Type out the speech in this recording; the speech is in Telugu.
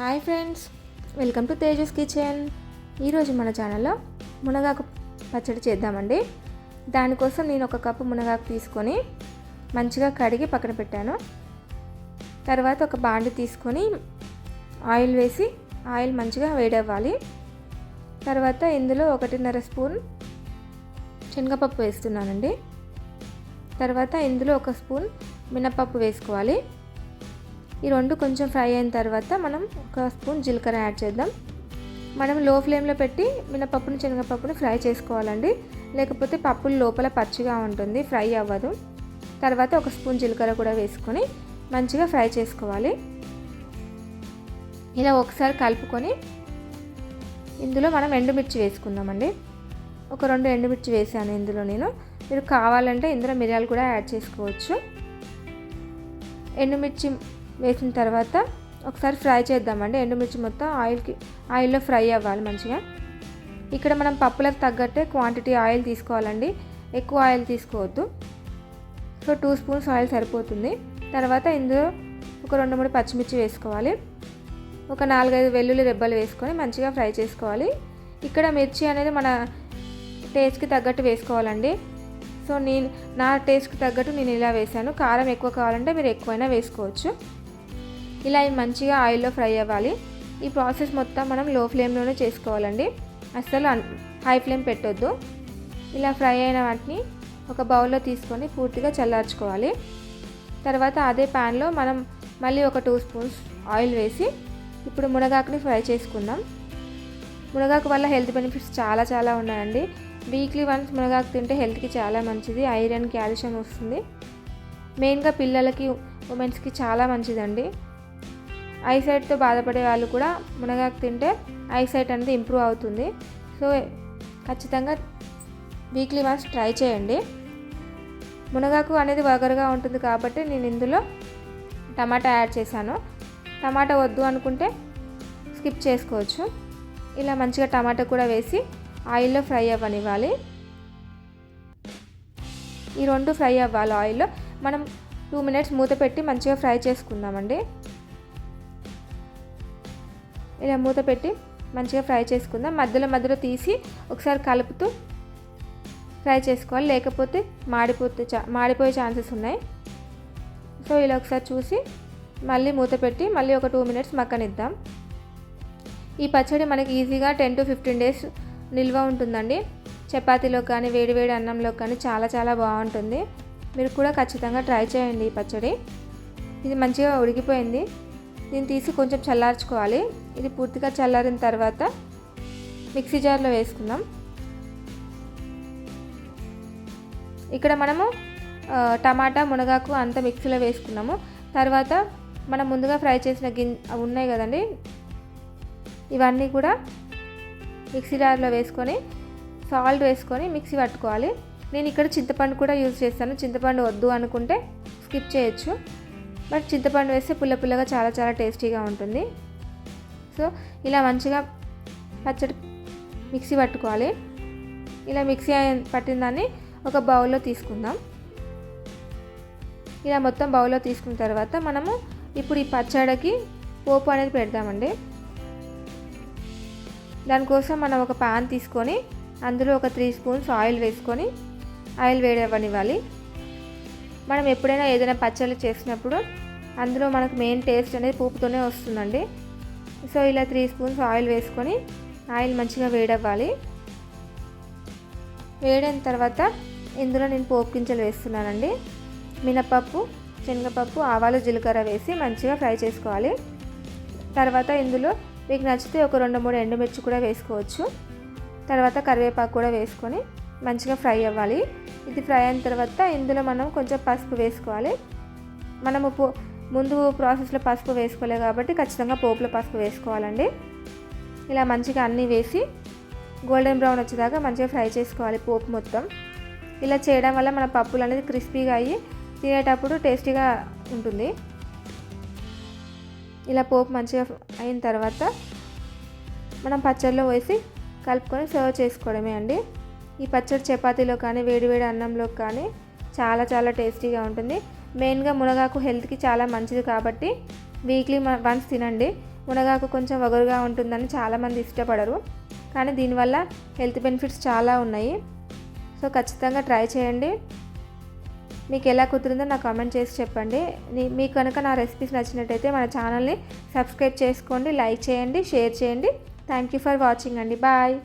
Hi friends welcome to Tejas kitchen. ఈరోజు మన ఛానల్లో మునగాకు పచ్చడి చేద్దామండి. దానికోసం నేను ఒక కప్పు మునగాకు తీసుకొని మంచిగా కడిగి పక్కన పెట్టాను. తర్వాత ఒక బాండి తీసుకొని ఆయిల్ వేసి ఆయిల్ మంచిగా వేడవ్వాలి. తర్వాత ఇందులో ఒకటిన్నర స్పూన్ శనగపప్పు వేస్తున్నానండి. తర్వాత ఇందులో ఒక స్పూన్ మినపప్పు వేసుకోవాలి. ఈ రెండు కొంచెం ఫ్రై అయిన తర్వాత మనం ఒక స్పూన్ జీలకర్ర యాడ్ చేద్దాం. మనం లో ఫ్లేమ్లో పెట్టి మినపప్పును శనగపప్పుని ఫ్రై చేసుకోవాలండి. లేకపోతే పప్పులు లోపల పచ్చిగా ఉంటుంది ఫ్రై అవ్వదు. తర్వాత ఒక స్పూన్ జీలకర్ర కూడా వేసుకొని మంచిగా ఫ్రై చేసుకోవాలి. ఇలా ఒకసారి కలుపుకొని ఇందులో మనం ఎండుమిర్చి వేసుకుందామండి. ఒక రెండు ఎండుమిర్చి వేసాను ఇందులో నేను. మీరు కావాలంటే ఇందులో మిరియాలు కూడా యాడ్ చేసుకోవచ్చు. ఎండుమిర్చి వేసిన తర్వాత ఒకసారి ఫ్రై చేద్దామండి. ఎండుమిర్చి మొత్తం ఆయిల్కి ఆయిల్లో ఫ్రై అవ్వాలి మంచిగా. ఇక్కడ మనం పప్పులకు తగ్గట్టే క్వాంటిటీ ఆయిల్ తీసుకోవాలండి. ఎక్కువ ఆయిల్ తీసుకోవద్దు. సో టూ స్పూన్స్ ఆయిల్ సరిపోతుంది. తర్వాత ఇందులో ఒక రెండు మూడు పచ్చిమిర్చి వేసుకోవాలి. ఒక నాలుగైదు వెల్లుల్లి రెబ్బలు వేసుకొని మంచిగా ఫ్రై చేసుకోవాలి. ఇక్కడ మిర్చి అనేది మన టేస్ట్కి తగ్గట్టు వేసుకోవాలండి. సో నేను నా టేస్ట్కి తగ్గట్టు నేను ఇలా వేసాను కారం ఎక్కువ కావాలంటే మీరు ఎక్కువైనా వేసుకోవచ్చు. ఇలా మంచిగా ఆయిల్లో ఫ్రై అవ్వాలి. ఈ ప్రాసెస్ మొత్తం మనం లో ఫ్లేమ్లోనే చేసుకోవాలండి. అస్సలు హై ఫ్లేమ్ పెట్టొద్దు. ఇలా ఫ్రై అయిన వాటిని ఒక బౌల్లో తీసుకొని పూర్తిగా చల్లార్చుకోవాలి. తర్వాత అదే ప్యాన్లో మనం మళ్ళీ ఒక టూ స్పూన్స్ ఆయిల్ వేసి ఇప్పుడు మునగాకుని ఫ్రై చేసుకుందాం. మునగాకు వల్ల హెల్త్ బెనిఫిట్స్ చాలా చాలా ఉన్నాయండి. వీక్లీ వన్స్ మునగాకు తింటే హెల్త్కి చాలా మంచిది. ఐరన్ క్యాల్షియం వస్తుంది. మెయిన్గా పిల్లలకి ఉమెన్స్కి చాలా మంచిదండి. ఐసైట్తో బాధపడే వాళ్ళు కూడా మునగాకు తింటే ఐసైట్ అనేది ఇంప్రూవ్ అవుతుంది. సో ఖచ్చితంగా వీక్లీ వన్స్ ట్రై చేయండి. మునగాకు అనేది వగరుగా ఉంటుంది కాబట్టి నేను ఇందులో టమాటా యాడ్ చేశాను. టమాటా వద్దు అనుకుంటే స్కిప్ చేసుకోవచ్చు. ఇలా మంచిగా టమాటా కూడా వేసి ఆయిల్లో ఫ్రై అవ్వనివ్వాలి. ఈ రెండు ఫ్రై అవ్వాలి ఆయిల్లో మనం టూ మినిట్స్ మూత పెట్టి మంచిగా ఫ్రై చేసుకుందామండి. ఇలా మూత పెట్టి మంచిగా ఫ్రై చేసుకుందాం. మధ్యలో మధ్యలో తీసి ఒకసారి కలుపుతూ ఫ్రై చేసుకోవాలి. లేకపోతే మాడిపోతే చా మాడిపోయే ఛాన్సెస్ ఉన్నాయి. సో ఇలా ఒకసారి చూసి మళ్ళీ మూత పెట్టి మళ్ళీ ఒక టూ మినిట్స్ మక్కనిద్దాం ఈ పచ్చడి మనకి ఈజీగా టెన్ టు ఫిఫ్టీన్ డేస్ నిల్వ ఉంటుందండి. చపాతీలో కానీ వేడి వేడి అన్నంలో కానీ చాలా చాలా బాగుంటుంది. మీరు కూడా ఖచ్చితంగా ట్రై చేయండి ఈ పచ్చడి. ఇది మంచిగా ఉడికిపోయింది. దీన్ని తీసి కొంచెం చల్లార్చుకోవాలి. ఇది పూర్తిగా చల్లారిన తర్వాత మిక్సీ జార్లో వేసుకుందాం. ఇక్కడ మనము టమాటా మునగాకు అంత మిక్సీలో వేసుకున్నాము. తర్వాత మనం ముందుగా ఫ్రై చేసిన గిన్ ఉన్నాయి కదండి. ఇవన్నీ కూడా మిక్సీ జార్లో వేసుకొని సాల్ట్ వేసుకొని మిక్సీ పట్టుకోవాలి. నేను ఇక్కడ చింతపండు కూడా యూజ్ చేస్తాను. చింతపండు వద్దు అనుకుంటే స్కిప్ చేయొచ్చు. బట్ చింతపండు వేస్తే పుల్ల పుల్లగా చాలా చాలా టేస్టీగా ఉంటుంది. సో ఇలా మంచిగా పచ్చడి మిక్సీ పట్టుకోవాలి. ఇలా మిక్సీ పట్టిన దాన్ని ఒక బౌల్లో తీసుకుందాం. ఇలా మొత్తం బౌల్లో తీసుకున్న తర్వాత మనము ఇప్పుడు ఈ పచ్చడికి పోపు అనేది పెడదామండి. దానికోసం మనం ఒక పాన్ తీసుకొని అందులో ఒక త్రీ స్పూన్స్ ఆయిల్ వేసుకొని ఆయిల్ వేడవనివ్వాలి మనం ఎప్పుడైనా ఏదైనా పచ్చళ్ళు చేసినప్పుడు అందులో మనకు మెయిన్ టేస్ట్ అనేది పూపుతోనే వస్తుందండి. సో ఇలా త్రీ స్పూన్స్ ఆయిల్ వేసుకొని ఆయిల్ మంచిగా వేడవ్వాలి. వేడైన తర్వాత ఇందులో నేను పోపు గింజలు వేస్తున్నానండి. మినపప్పు శనగపప్పు ఆవాలు జీలకర్ర వేసి మంచిగా ఫ్రై చేసుకోవాలి. తర్వాత ఇందులో మీకు నచ్చితే ఒక రెండు మూడు ఎండుమిర్చి కూడా వేసుకోవచ్చు. తర్వాత కరివేపాకు కూడా వేసుకొని మంచిగా ఫ్రై అవ్వాలి. ఇది ఫ్రై అయిన తర్వాత ఇందులో మనం కొంచెం పసుపు వేసుకోవాలి. మనము పో ముందు ప్రాసెస్లో పసుపు వేసుకోలేదు కాబట్టి ఖచ్చితంగా పోపులో పసుపు వేసుకోవాలండి. ఇలా మంచిగా అన్నీ వేసి గోల్డెన్ బ్రౌన్ వచ్చేదాకా మంచిగా ఫ్రై చేసుకోవాలి పోపు మొత్తం. ఇలా చేయడం వల్ల మన పప్పులు అనేది క్రిస్పీగా అయ్యి తినేటప్పుడు టేస్టీగా ఉంటుంది. ఇలా పోపు మంచిగా అయిన తర్వాత మనం పచ్చడిలో వేసి కలుపుకొని సర్వ్ చేసుకోవడమే అండి. ఈ పచ్చడి చపాతీలో కానీ వేడివేడి అన్నంలో కానీ చాలా చాలా టేస్టీగా ఉంటుంది. మెయిన్గా మునగాకు హెల్త్కి చాలా మంచిది కాబట్టి వీక్లీ వన్స్ తినండి. మునగాకు కొంచెం వగరుగా ఉంటుందని చాలామంది ఇష్టపడరు. కానీ దీనివల్ల హెల్త్ బెనిఫిట్స్ చాలా ఉన్నాయి. సో ఖచ్చితంగా ట్రై చేయండి. మీకు ఎలా కుదిరిందో నాకు కామెంట్ చేసి చెప్పండి. మీకు కనుక నా రెసిపీస్ నచ్చినట్టయితే మన ఛానల్ని సబ్స్క్రైబ్ చేసుకోండి లైక్ చేయండి షేర్ చేయండి. థ్యాంక్ యూ ఫర్ వాచింగ్ అండి. బాయ్.